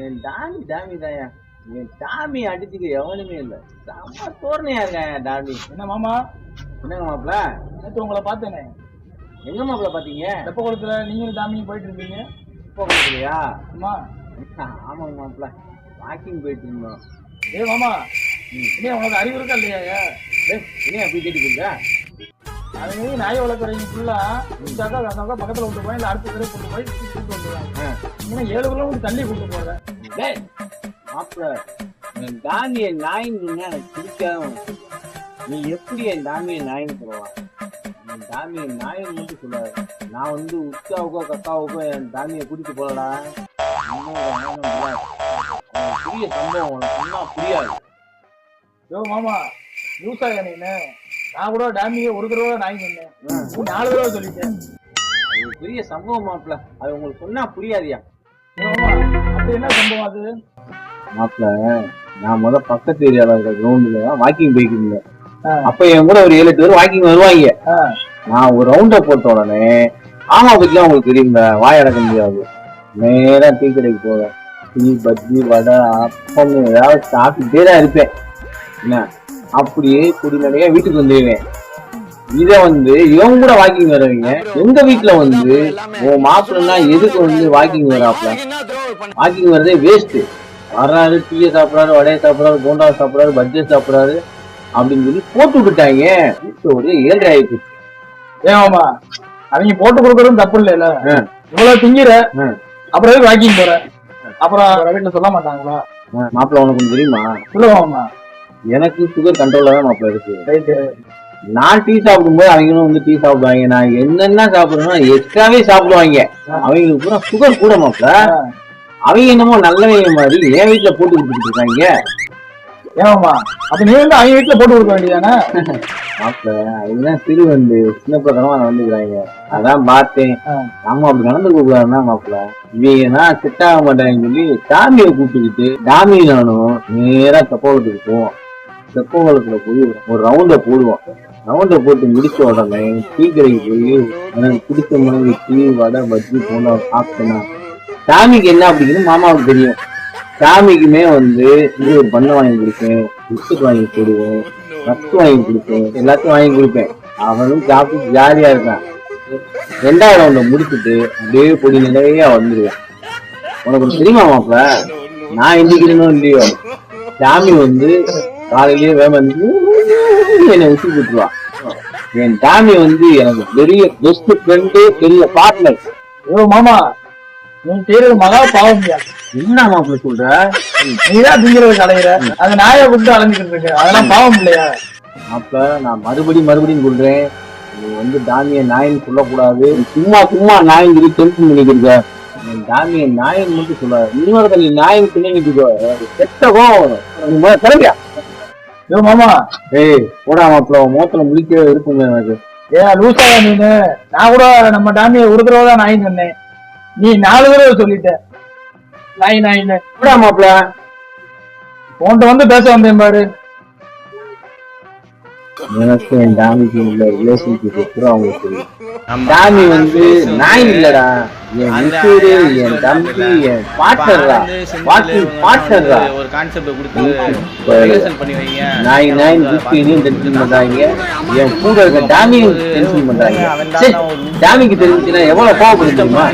என் Tommy Tommy தாயா என் Tommy அடிச்சுக்க எவனுமே இல்ல. செம்ம தோரணையா இருக்கான் என் டாமி? என்ன மாமா? என்னங்க மாப்பிள? நேற்று உங்களை பார்த்தேனே. எங்க மாப்பிள பாத்தீங்க வெப்ப குளத்துல நீங்களும் தாமியும் போயிட்டு இருந்தீங்க இப்போ இல்லையா அம்மா ஆமாங்க மாப்பிள. வாக்கிங் போயிட்டு இருந்தோம் ஏ மாமா. இன்னும் உங்களுக்கு அறிவு இருக்கா இல்லையா? ஏய், என்ன அப்படி கேட்டு போயிருக்கா அது நாய் வளர்க்குறவங்க ஃபுல்லா இந்தாக்கா அந்த அக்கா பக்கத்துல கொண்டு போய் இல்ல அடுத்த தடவை கொண்டு போய் கூட்டு வந்துடுவாங்க இன்னும் ஏழு கிலோமீட்டர் தள்ளி கூட்டு போறேன். டேய் மாப்பிள என் டாமியை நாயின்னு எனக்கு பிடிக்காத நீ எப்படி என் டாமியை நாயின்னு சொல்லுவா? என் டாமியை நாயின்னு மட்டும் சொல்லாது நான் வந்து உச்சாவுக்கோ கக்காவுக்கோ என் டாமியை கூட்டிட்டு போகலடா புரிய சம்பவம் உனக்கு சொன்னா புரியாது. யோ மாமா லூசாயா நீனு நான் கூட டேமியை ஒரு தடவை நாய் சொன்னேன் நாலு தடவை சொல்லிட்டேன். பெரிய சம்பவம் மாப்பிள. அது உங்களுக்கு சொன்னா புரியாதியா? என்ன சம்பவம் அது? மாப்பிள நான் முத பக்கத்து ஏரியால இருக்க கிரவுண்டுல வாக்கிங் போய்க்கு இருந்தேன். அப்ப என் கூட ஒரு ஏழு எட்டு பேர் வாக்கிங் வருவாங்க. நான் ஒரு ரவுண்ட போட்ட உடனே ஆமா பத்திலாம் உங்களுக்கு தெரியுங்க வாய் அடக்க முடியாது. நேரா டீ கடைக்கு போவேன். டீ பஜ்ஜி வடை அப்பம் ஏதாவது சாப்பிட்டுட்டே தான் இருப்பேன். என்ன? அப்படியே குடி நிறைய வீட்டுக்கு வந்துடுவேன் இத வந்து இவங்க கூட வாக்கிங் வருவீங்க எங்க வீட்டுல வந்து உன் மாப்பிள்ளனா எதுக்கு வந்து வாக்கிங் வராப்ல? வாக்கிங் வரதே வேஸ்ட் வர்றாரு டீயை சாப்பிட்றாரு வடையை சாப்பிட்றாரு போண்டாவை சாப்பிட்றாரு பஜ்ஜியை சாப்பிட்றாரு அப்படின்னு சொல்லி போட்டு விட்டுட்டாங்க. ஒரே ஏழரை ஆயிடுச்சு ஏன் மாமா அவங்க போட்டு கொடுக்கறதும் தப்பு இல்லைல்ல. இவ்வளவு திங்கிற. அப்புறம் வாக்கிங் போற? அப்புறம் வீட்டுல சொல்ல மாட்டாங்களா? மாப்பிள்ள உனக்கு தெரியுமா? சொல்ல மாமா. எனக்கு சுகர் கண்ட்ரோல்ல தான் மாப்பிள்ள இருக்கு. ரைட்டு நான் டீ சாப்பிடும்போது அவங்களும் வந்து டீ சாப்பிடுவாங்க. நான் என்னென்ன சாப்பிடுறேனோ எக்ஸ்ட்ராவே சாப்பிடுவாங்க. அவங்களுக்கு பூரா சுகர் கூட மாப்பிள்ள அவங்க என்னமோ நல்லவங்க மாதிரி என் வீட்டுல போட்டு கொடுத்துட்டு இருக்காங்க. ஏமாமா அப்ப நீ வந்து அவங்க வீட்டுல போட்டு கொடுக்க வேண்டியதானே? மாப்பிள்ள அதுதான் சிறு வந்து சின்ன பிரகாரமா வந்துக்கிறாங்க அதான் பார்த்தேன். நம்ம அப்படி நடந்து கூடாதுன்னா மாப்பிள்ள இவங்கன்னா செட் ஆக மாட்டாங்கன்னு சொல்லி டாமியை கூப்பிட்டுக்கிட்டு டாமி நானும் நேரா தெப்பகுளத்துக்கு போவோம். தெப்பகுளத்துல போய் ஒரு ரவுண்ட போடுவோம் ரவுண்ட போட்டு முடிச்ச உடனே டீ கடைக்கு போய் எனக்கு பிடிச்ச மாதிரி டீ வடை பஜ்ஜி போண்டா சாப்பிட்டேன்னா சாமிக்கு என்ன அப்படிங்கிறது மாமாவுக்கு தெரியும். சாமிக்குமே வந்து இது ஒரு பண்ணை வாங்கி கொடுப்பேன் பிஸ்கட் வாங்கி போடுவேன் ரத்து வாங்கி கொடுப்பேன் எல்லாத்தையும் வாங்கி கொடுப்பேன். அவனும் சாப்பிட்டு ஜாலியா இருக்கான். ரெண்டாவது ரவுண்ட முடிச்சுட்டு அப்படியே பொடி நிறையா வந்துருவேன். உனக்கு தெரியுமா மாப்ள நான் எந்திக்கிறேனோ இல்லையோ? சாமி வந்து காலையிலேயே வேம என்னை விட்டு விட்டுருவா. என் டாமி வந்து எனக்கு பெரிய பெஸ்ட் ஃப்ரெண்டு பெரிய பார்ட்னர் ஓ மாமா உன் பேரு மகா பாவம் என்ன மாப்பிள்ள சொல்ற? நீதான் திங்கிறது கலையிற. அந்த நாயை விட்டு அலைஞ்சிட்டு இருக்கு. அதெல்லாம் பாவம் இல்லையா? அப்ப நான் மறுபடியும் மறுபடியும் சொல்றேன். நீ வந்து டாமிய நாயின்னு சொல்லக்கூடாது. சும்மா சும்மா நாயின் சொல்லி டென்ஷன் பண்ணிக்கிறீங்க என் தாமிய நாயின் மட்டும் சொல்லாது. இன்னொரு நீ நாயின் பிள்ளைங்க கெட்ட கோவம் வரும். முதல்ல கிளம்பியா? ஏ மாமா. ஏய் போடா மாப்பிள்ள உன் முகத்துல முழிக்க இருக்குங்க எனக்கு. ஏன் லூசா நீனு நான் கூட நம்ம டாமியை ஒரு தடவை தான் நாயின்னு சொன்னேன் நீ நாலு தடவை சொல்லிட்ட. நாய் நாயின்னு. போடா மாப்பிள்ள. உன்கிட்ட வந்து பேச வந்தேன் பாரு. எனக்கு என் டாமிக்கு உள்ள ரிலேஷன்ஷிப் எப்படி அவங்களுக்கு தெரியும் டாமி வந்து நாய் இல்லடா. என் மிஸ்ஸூரு என் தம்பி என் பார்ட்னர்டா வாக்கிங் பார்ட்னர்டா ஒரு கான்செப்ட் கொடுத்து பண்ணி வைங்க. நாய் நாய் குஸ்தியும் டென்ஷன் பண்றாங்க. என் கூட இருக்க டாமியும் டென்ஷன் பண்றாங்க. சரி, டாமிக்கு தெரிஞ்சுச்சுன்னா எவ்வளவு கோவப்படுது தெரியுமா